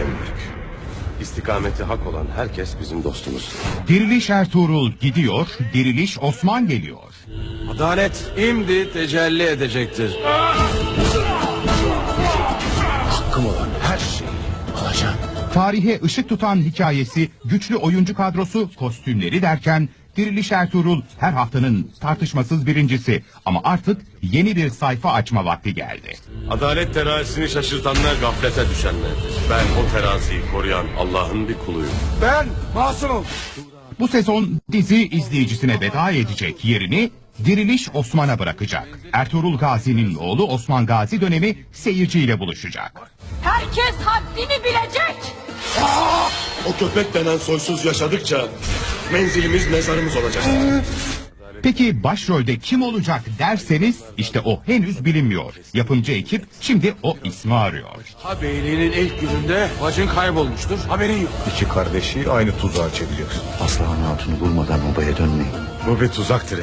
büyük. İstikameti hak olan herkes bizim dostumuz. Diriliş Ertuğrul gidiyor, diriliş Osman geliyor. Adalet imdi tecelli edecektir. Hakkım olan her şeyi alacağım. Tarihe ışık tutan hikayesi, güçlü oyuncu kadrosu, kostümleri derken Diriliş Ertuğrul her haftanın tartışmasız birincisi. Ama artık yeni bir sayfa açma vakti geldi. Adalet terazisini şaşırtanlar gaflete düşenlerdir. Ben o teraziyi koruyan Allah'ın bir kuluyum. Ben masumum. Bu sezon dizi izleyicisine veda edecek yerini Diriliş Osman'a bırakacak. Ertuğrul Gazi'nin oğlu Osman Gazi dönemi seyirciyle buluşacak. Herkes haddini bilecek. O köpek denen soysuz yaşadıkça menzilimiz mezarımız olacak. Peki başrolde kim olacak derseniz işte o henüz bilinmiyor. Yapımcı ekip şimdi o ismi arıyor. Ha beyliğinin ilk gününde bacın kaybolmuştur. Haberin yok. İki kardeşi aynı tuzağa çeviriyor. Aslan Hatun'u bulmadan obaya dönmeyin. Bu bir tuzaktır